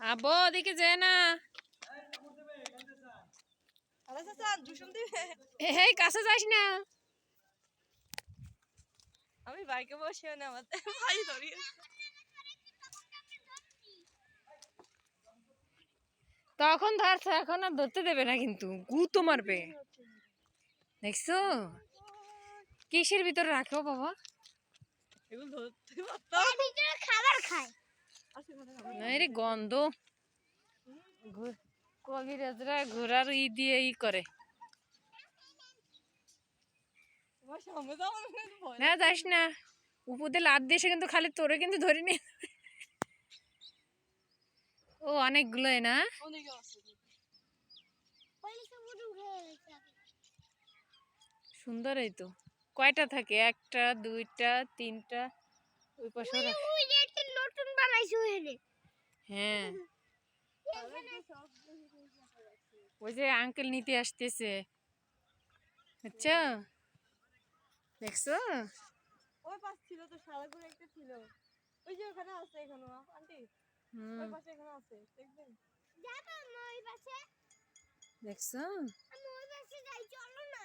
আবো ওদিকে যে না। এই কাছে যাস না। আমি বাইকে বসে না ভাই ধরিয়ে তখন ধরছে এখন আর ধরতে দেবে না কিন্তু গুতো মারবে। দেখছ? কিসের ভিতরে রাখো বাবা? এগুলো ধরতে খাবার খায় আসে মনে হয় না রে গন্ধ। কবিরাজরা ঘোড়ার ই দিয়ে ই করে। না, যাস না। উপরে লাদ দিয়ে কিন্তু খালি তোরে কিন্তু ধরে নি ও, অনেকগুলো না? সুন্দর এই তো। কয়টা থাকে? একটা, দুইটা, তিনটা? ওই পাশে রাখ- ওই যে একটা নতুন বানাইছে ওখানে হ্যাঁ। ওই যে আঙ্কেল নিতে আসতেছে। আচ্ছা। দেখছ? ওই পাশ ছিল তো সারা করে একটা ছিল। ওই যে ওখানে আছে এখনও আন্টি। ওই পাশে এখনও আছে দেখবেন? যাব আমরা ওই পাশে। দেখছ? আমি ওই পাশে যাই চলো না।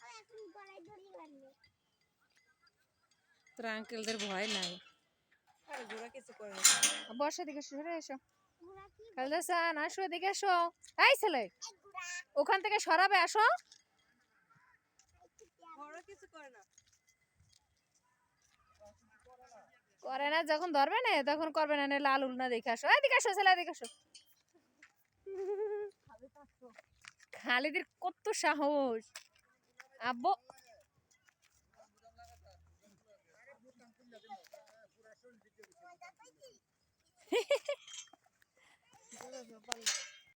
আর এখন গলায় দড়ি বাঁধবে তোর আঙ্কেলদের ভয় নাই আরে ঘোরা কিছু করে না বর্ষা দিকে সরে এসো। ঘোড়া আসো এদিকে আসো এই ছেলে ওখান থেকে সরাবে আসো। করে না। যখন ধরবে না তখন করবে না লাল উল না দেখে আসো। এদিকে আসো ছেলে এদিকে আসো। খালিদের কত সাহস। আব্বু